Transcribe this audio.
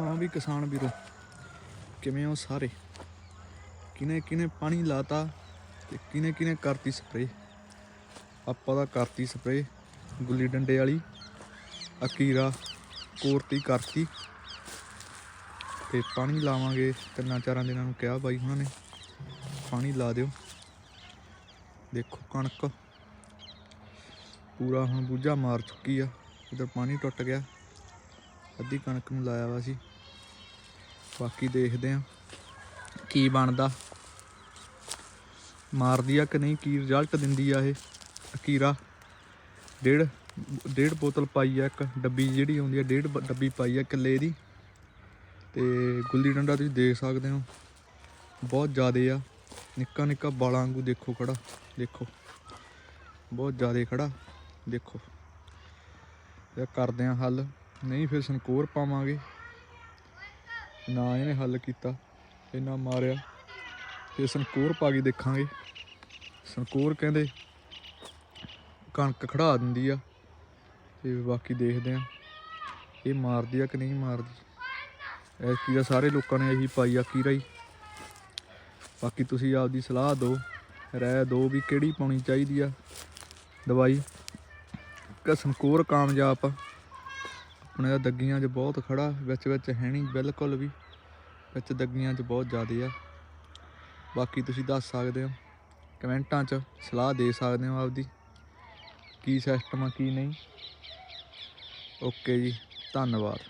ਹਾਂ ਵੀ ਕਿਸਾਨ ਵੀਰੋ, ਕਿਵੇਂ ਹੋ ਸਾਰੇ? ਕਿਨੇ ਕਿਨੇ ਪਾਣੀ ਲਾਤਾ ਤੇ ਕਿਨੇ ਕਿਨੇ ਕਰਤੀ ਸਪਰੇ ਆਪਾਂ ਦਾ ਕਰਤੀ ਸਪਰੇ ਗੁੱਲੀ ਡੰਡੇ ਵਾਲੀ, ਅਕੀਰਾ, ਕੋਰਤੀ ਕਰਤੀ। ਤੇ ਪਾਣੀ ਲਾਵਾਂਗੇ, ਤਿੰਨਾਂ ਚਾਰਾਂ ਦਿਨਾਂ ਨੂੰ ਕਿਹਾ ਬਾਈ ਉਹਨਾਂ ਨੇ, ਪਾਣੀ ਲਾ ਦਿਓ। ਦੇਖੋ ਕਣਕ, ਪੂਰਾ ਹੁਣ ਬੂਝਾ ਮਾਰ ਚੁੱਕੀ ਆ, ਇਧਰ ਪਾਣੀ ਟੁੱਟ ਗਿਆ। ਅੱਧੀ ਕਣਕ ਨੂੰ ਲਾਇਆ ਵਾ ਸੀ। ਬਾਕੀ ਦੇਖਦੇ ਆ ਕੀ ਬਣਦਾ। ਮਾਰਦੀ ਆ ਕਿ ਨਹੀਂ, ਕੀ ਰਿਜ਼ਲਟ ਦਿੰਦੀ ਆ ਇਹ। ਅਕੀਰਾ, ਡੇਢ ਡੇਢ ਬੋਤਲ ਪਾਈ ਆ ਇੱਕ, ਡੱਬੀ ਜਿਹੜੀ ਆਉਂਦੀ ਆ, ਡੇਢ ਡੱਬੀ ਪਾਈ ਆ ਕਿੱਲੇ ਦੀ। ਤੇ ਗੁੱਲੀ ਡੰਡਾ ਤੁਸੀਂ ਦੇਖ ਸਕਦੇ ਹੋ, ਬਹੁਤ ਜ਼ਿਆਦੇ ਆ। ਨਿੱਕਾ ਨਿੱਕਾ ਬਾਲਾਂ ਵਾਂਗੂ ਦੇਖੋ ਖੜਾ, ਦੇਖੋ। ਬਹੁਤ ਜ਼ਿਆਦੇ ਖੜਾ, ਦੇਖੋ। ਇਹ ਕਰਦੇ ਆ ਹੱਲ, ਨਹੀਂ ਫਿਰ ਸੰਕੋਰ ਪਾਵਾਂਗੇ। ਨਾ ਇਹਨੇ ਹੱਲ ਕੀਤਾ ਇਹਨਾਂ ਮਾਰਿਆ। ਫਿਰ ਸੰਕੋਰ ਪਾ ਕੇ ਦੇਖਾਂਗੇ। ਸੰਕੋਰ ਕਹਿੰਦੇ, ਕਣਕ ਖੜਾ ਦਿੰਦੀ ਆ। ਤੇ ਬਾਕੀ ਦੇਖਦੇ ਆ, ਇਹ ਮਾਰਦੀ ਆ ਕਿ ਨਹੀਂ ਮਾਰਦੀ। ਐਸੀ ਦਾ ਸਾਰੇ ਲੋਕਾਂ ਨੇ ਇਹੀ ਪਾਈ ਆ ਕੀਰਾ ਹੀ ਬਾਕੀ ਤੁਸੀਂ ਆਪਦੀ ਸਲਾਹ ਦਿਓ ਰਹਿ ਦਿਓ ਵੀ ਕਿਹੜੀ ਪਾਉਣੀ ਚਾਹੀਦੀ ਆ। ਦਵਾਈ, ਕਿ ਸੰਕੋਰ ਕਾਮਯਾਬ ਆ। ਆਪਣੇ ਦੱਗੀਆਂ 'ਚ ਬਹੁਤ ਖੜਾ, ਵਿੱਚ ਵਿੱਚ ਹੈ ਨਹੀਂ, ਬਿਲਕੁਲ ਵੀ। ਵਿੱਚ ਦੱਗੀਆਂ 'ਚ ਬਹੁਤ ਜ਼ਿਆਦੇ ਆ। ਬਾਕੀ ਤੁਸੀਂ ਦੱਸ ਸਕਦੇ ਹੋ, ਕਮੈਂਟਾਂ 'ਚ ਸਲਾਹ ਦੇ ਸਕਦੇ ਹੋ ਆਪਦੀ, ਕੀ ਸਿਸਟਮ ਆ, ਕੀ ਨਹੀਂ। ਓਕੇ ਜੀ, ਧੰਨਵਾਦ।